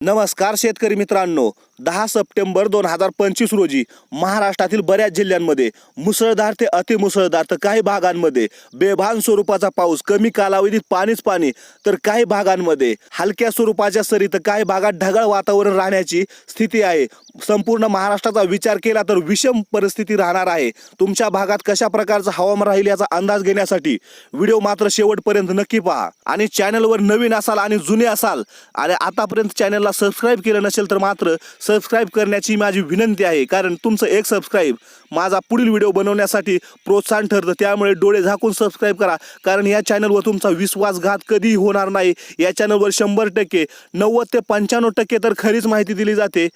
नमस्कार शेतकरी मित्रांनो दहा सप्टेंबर दोन हजार पंचवीस रोजी महाराष्ट्रातील बऱ्याच जिल्ह्यांमध्ये मुसळधार ते अतिमुसळधार तर काही भागांमध्ये बेभान स्वरूपाचा पाऊस कमी कालावधीत पाणीच पाणी तर काही भागांमध्ये हलक्या स्वरूपाच्या सरी तर काही भागात ढगाळ वातावरण राहण्याची स्थिती आहे. संपूर्ण महाराष्ट्राचा विचार केला तर विषम परिस्थिती राहणार आहे. तुमच्या भागात कशा प्रकारचं हवामान राहील याचा अंदाज घेण्यासाठी व्हिडिओ मात्र शेवटपर्यंत नक्की पहा. आणि चॅनलवर नवीन असाल आणि जुने असाल आणि आतापर्यंत चॅनलला सबस्क्राईब केलं नसेल तर मात्र सबस्क्राईब करण्याची माझी विनंती आहे. कारण तुमचं एक सबस्क्राईब माझा पुढील व्हिडिओ बनवण्यासाठी प्रोत्साहन ठरतं. त्यामुळे डोळे झाकून सबस्क्राईब करा. कारण या चॅनलवर तुमचा विश्वासघात कधीही होणार नाही. या चॅनलवर शंभर टक्के नव्वद ते पंच्याण्णव टक्के तर खरीच माहिती दिली जाते.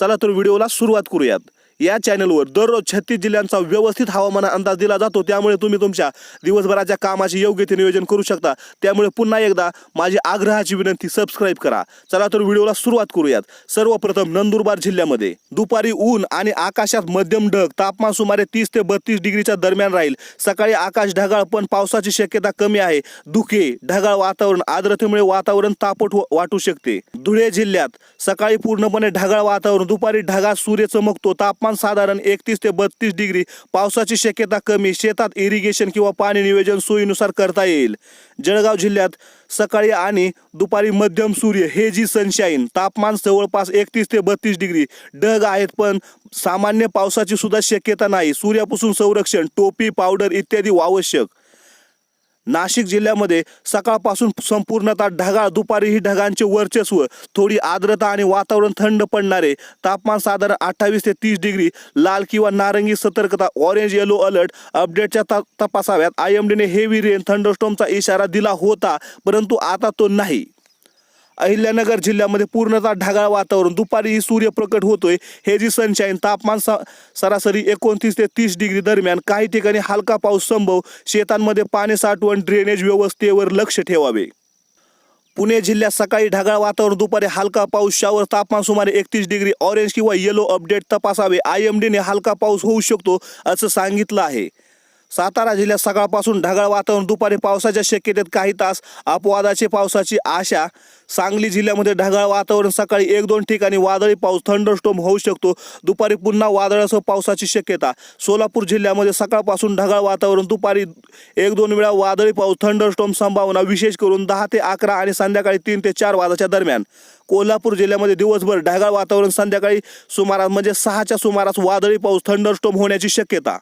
चला तर व्हिडिओला सुरुवात करूयात. या चॅनलवर दररोज छत्तीस जिल्ह्यांचा व्यवस्थित हवामान अंदाज दिला जातो. त्यामुळे तुम्ही तुमच्या दिवसभराच्या कामाचे योग्य ते नियोजन करू शकता. त्यामुळे पुन्हा एकदा माझी आग्रहाची विनंती सबस्क्राईब करा. चला तर व्हिडिओला सुरुवात करूयात. सर्वप्रथम नंदुरबार जिल्ह्यामध्ये दुपारी ऊन आणि आकाशात मध्यम ढग तापमान सुमारे तीस ते बत्तीस डिग्रीच्या दरम्यान राहील. सकाळी आकाश ढगाळ पण पावसाची शक्यता कमी आहे. धुके ढगाळ वातावरण आर्द्रतेमुळे वातावरण तापट व- वाटू शकते. धुळे जिल्ह्यात सकाळी पूर्णपणे ढगाळ वातावरण दुपारी ढगात सूर्य चमकतो तापमान तापमान साधारण एकतीस ते बत्तीस डिग्री. पावसाची शक्यता कमी शेतात इरिगेशन किंवा पाणी नियोजन सोयीनुसार करता येईल. जळगाव जिल्ह्यात सकाळी आणि दुपारी मध्यम सूर्य हे जी सनशाईन तापमान जवळपास एकतीस ते बत्तीस डिग्री. ढग आहेत पण सामान्य पावसाची सुद्धा शक्यता नाही. सूर्यापासून संरक्षण टोपी पावडर इत्यादी आवश्यक. नाशिक जिल्ह्यामध्ये सकाळपासून संपूर्णतः ढगाळ दुपारीही ढगांचे वर्चस्व थोडी आर्द्रता आणि वातावरण थंड पडणारे तापमान साधारण अठ्ठावीस ते तीस डिग्री लाल किंवा नारंगी सतर्कता ऑरेंज येलो अलर्ट अपडेटच्या त तपासाव्यात. आय एम डीने हेवी रेन थंडस्टॉमचा इशारा दिला होता परंतु आता तो नाही. अहिल्यानगर जिल्ह्यामध्ये पूर्णतः ढगाळ वातावरण. दुपारी सूर्य प्रकट होतोय. हे जी सनशाईन तापमान स- सरासरी एकोणतीस ते तीस डिग्री दरम्यान. काही ठिकाणी हलका पाऊस संभव. शेतांमध्ये पाणी साठवण ड्रेनेज व्यवस्थेवर लक्ष ठेवावे. पुणे जिल्ह्यात सकाळी ढगाळ वातावरण दुपारी हलका पाऊस शावर तापमान सुमारे एकतीस डिग्री ऑरेंज किंवा येलो अपडेट तपासावे. आय एम डीने हलका पाऊस होऊ शकतो असं सांगितलं आहे. सातारा जिल्ह्यात सकाळपासून ढगाळ वातावरण दुपारी पावसाच्या शक्यतेत काही तास अपवादाचे पावसाची आशा. सांगली जिल्ह्यामध्ये ढगाळ वातावरण सकाळी एक दोन ठिकाणी वादळी पाऊस थंडरस्टोम होऊ शकतो. दुपारी पुन्हा वादळासह पावसाची शक्यता. सोलापूर जिल्ह्यामध्ये सकाळपासून ढगाळ वातावरण दुपारी एक दोन वेळा वादळी पाऊस थंडरस्टोम संभावना विशेष करून दहा ते अकरा आणि संध्याकाळी तीन ते चार वाजाच्या दरम्यान. कोल्हापूर जिल्ह्यामध्ये दिवसभर ढगाळ वातावरण संध्याकाळी सुमारास म्हणजे सहाच्या सुमारास वादळी पाऊस थंडरस्टोम होण्याची शक्यता.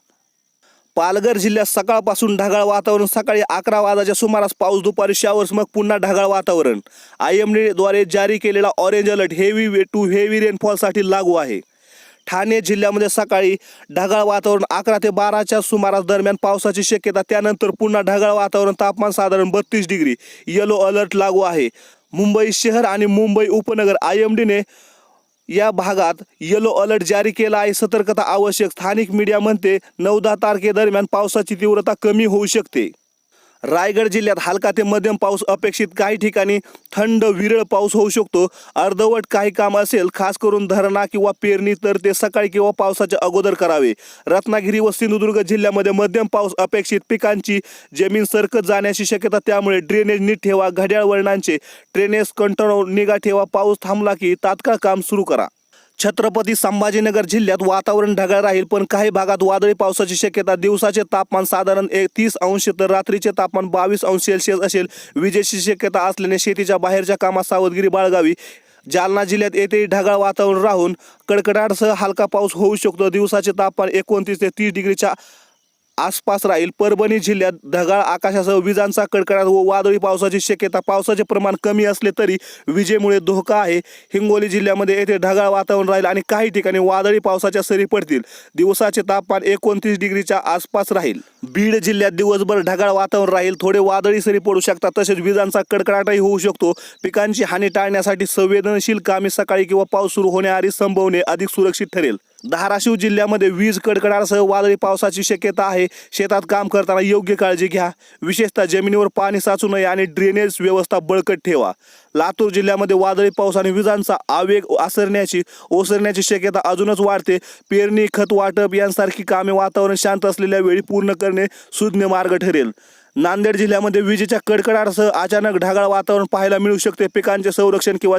पालघर जिल्ह्यात सकाळपासून ढगाळ वातावरण सकाळी अकरा वाजाच्या सुमारास पाऊस दुपारी शावर्स मग पुन्हा ढगाळ वातावरण. आय एम डीद्वारे जारी केलेला orange alert heavy way to heavy रेनफॉलसाठी लागू आहे. ठाणे जिल्ह्यामध्ये सकाळी ढगाळ वातावरण अकरा ते बाराच्या सुमारास दरम्यान पावसाची शक्यता त्यानंतर पुन्हा ढगाळ वातावरण तापमान साधारण बत्तीस डिग्री येलो अलर्ट लागू आहे. मुंबई शहर आणि मुंबई उपनगर आय एम डीने या भागात येलो अलर्ट जारी केला आहे. सतर्कता आवश्यक. स्थानिक मीडिया म्हणते नऊ दहा तारखेदरम्यान पावसाची तीव्रता कमी होऊ शकते. रायगड जिल्ह्यात हलका ते मध्यम पाऊस अपेक्षित काही ठिकाणी थंड विरळ पाऊस होऊ शकतो. अर्धवट काही काम असेल खास करून धरणा किंवा पेरणी तर ते सकाळी किंवा पावसाच्या अगोदर करावे. रत्नागिरी व सिंधुदुर्ग जिल्ह्यामध्ये मध्यम पाऊस अपेक्षित पिकांची जमीन सरकत जाण्याची शक्यता त्यामुळे ड्रेनेज नीट ठेवा घड्याळ वळणांचे ड्रेनेज कंट्रोल निगा ठेवा पाऊस थांबला की तात्काळ काम सुरू करा. छत्रपती संभाजीनगर जिल्ह्यात वातावरण ढगाळ राहील पण काही भागात वादळी पावसाची शक्यता. दिवसाचे तापमान साधारण एक तीस अंश तर रात्रीचे तापमान बावीस अंश सेल्सिअस असेल. विजेची शक्यता असल्याने शेतीच्या बाहेरच्या कामात सावधगिरी बाळगावी. जालना जिल्ह्यात येथेही ढगाळ वातावरण राहून कडकडाटसह हलका पाऊस होऊ शकतो. दिवसाचे तापमान एकोणतीस ते तीस डिग्रीच्या आसपास राहील. परभणी जिल्ह्यात ढगाळ आकाशासह विजांचा कडकडाट व वादळी पावसाची शक्यता. पावसाचे प्रमाण कमी असले तरी विजेमुळे धोका आहे. हिंगोली जिल्ह्यामध्ये येथे ढगाळ वातावरण राहील आणि काही ठिकाणी वादळी पावसाच्या सरी पडतील. दिवसाचे तापमान एकोणतीस डिग्रीच्या आसपास राहील. बीड जिल्ह्यात दिवसभर ढगाळ वातावरण राहील. थोडे वादळी सरी पडू शकतात. तसेच विजांचा कडकडाटही होऊ शकतो. पिकांची हानी टाळण्यासाठी संवेदनशील कामे सकाळी किंवा पाऊस सुरू होण्याआधी संभवणे अधिक सुरक्षित ठरेल. धाराशिव जिल्ह्यामध्ये वीज कडकडासह वादळी पावसाची शक्यता आहे. शेतात काम करताना योग्य काळजी घ्या. विशेषतः जमिनीवर पाणी साचू नये आणि ड्रेनेज व्यवस्था बळकट ठेवा. लातूर जिल्ह्यामध्ये वादळी पाऊस आणि विजांचा आवेग आसरण्याची ओसरण्याची शक्यता अजूनच वाढते. पेरणी खत वाटप यांसारखी कामे वातावरण शांत असलेल्या वेळी पूर्ण करणे सुज्ञ मार्ग ठरेल. नांदेड जिल्ह्यामध्ये विजेच्या कडकडासह अचानक ढगाळ वातावरण पाहायला मिळू शकते. पिकांचे संरक्षण किंवा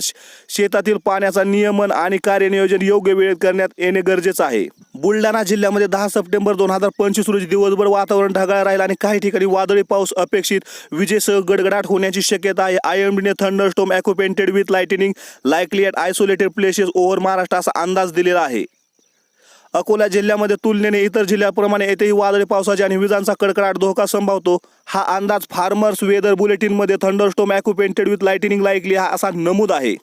शेतातील पाण्याचा नियमन आणि कार्यनियोजन योग्य वेळेत करण्यात येणे गरजेचं आहे. बुलढाणा जिल्ह्यामध्ये दहा सप्टेंबर दोन हजार पंचवीस रोजी दिवसभर वातावरण ढगाळ राहील आणि काही ठिकाणी वादळी पाऊस अपेक्षित विजेसह गडगडाट होण्याची शक्यता आहे. I M डीने thunderstorm accompanied with lightning likely at isolated places over Maharashtra असा अंदाज दिलेला आहे. अकोला जिल्ह्यामध्ये तुलनेने इतर जिल्ह्याप्रमाणे येथेही वादळी पावसाचे आणि विजांचा कडकडाट धोका संभावतो. हा अंदाज farmers weather बुलेटिनमध्ये thunderstorm accompanied with lightning likely हा असा नमूद आहे.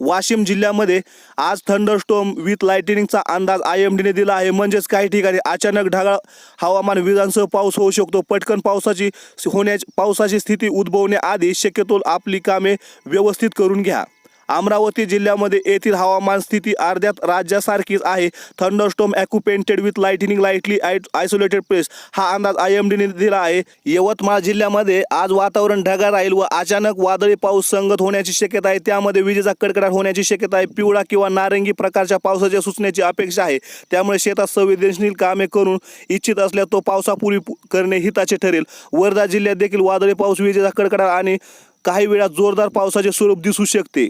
वाशिम जिल्ह्यामध्ये आज थंडरस्टोम विथ लाइटिनिंगचा अंदाज आय एम डीने दिला आहे. म्हणजेच काही ठिकाणी अचानक ढगाळ हवामान विजांसह पाऊस होऊ शकतो. पटकन पावसाची होण्याची पावसाची स्थिती उद्भवण्याआधी शक्यतो आपली कामे व्यवस्थित करून घ्या. अमरावती जिल्ह्यामध्ये येथील हवामान स्थिती अर्ध्यात राज्यासारखीच आहे. Thunderstorm accompanied with lightning lightly isolated place हा अंदाज आय एम डीने दिला आहे. यवतमाळ जिल्ह्यामध्ये आज वातावरण ढगाळ राहील व अचानक वादळी पाऊस संगत होण्याची शक्यता आहे. त्यामध्ये विजेचा कडकडाट होण्याची शक्यता आहे. पिवळा किंवा नारंगी प्रकारच्या पावसाच्या सूचनेची अपेक्षा आहे. त्यामुळे शेतात संवेदनशील कामे करून इच्छित असल्यास तो पावसापूर्वी करणे हिताचे ठरेल. वर्धा जिल्ह्यात देखील वादळी पाऊस विजेचा कडकडाट आणि काही वेळा जोरदार पावसाचे स्वरूप दिसू शकते.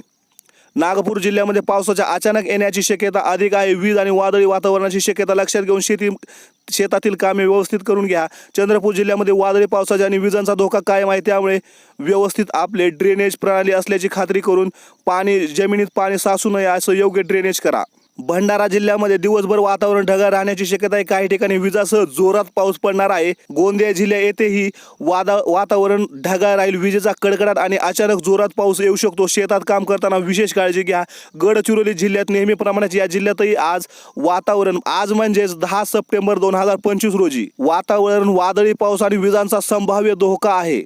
नागपूर जिल्ह्यामध्ये पावसाच्या अचानक येण्याची शक्यता अधिक आहे. वीज आणि वादळी वातावरणाची शक्यता लक्षात घेऊन शेती शेतातील कामे व्यवस्थित करून घ्या. चंद्रपूर जिल्ह्यामध्ये वादळी पावसाच्या आणि विजांचा धोका कायम आहे. त्यामुळे व्यवस्थित आपले ड्रेनेज प्रणाली असल्याची खात्री करून पाणी जमिनीत पाणी साचू नये असं योग्य ड्रेनेज करा. भंडारा जिल्ह्यामध्ये दिवसभर वातावरण ढगाळ राहण्याची शक्यता आहे. काही ठिकाणी विजासह जोरात पाऊस पडणार आहे. गोंदिया जिल्ह्या येथेही वादा वातावरण ढगाळ राहील. विजेचा कडकडाट आणि अचानक जोरात पाऊस येऊ शकतो. शेतात काम करताना विशेष काळजी घ्या. गडचिरोली जिल्ह्यात नेहमीप्रमाणेच या जिल्ह्यातही आज वातावरण आज म्हणजेच दहा सप्टेंबर दोन हजार पंचवीस रोजी वातावरण वादळी पाऊस आणि विजांचा संभाव्य धोका आहे.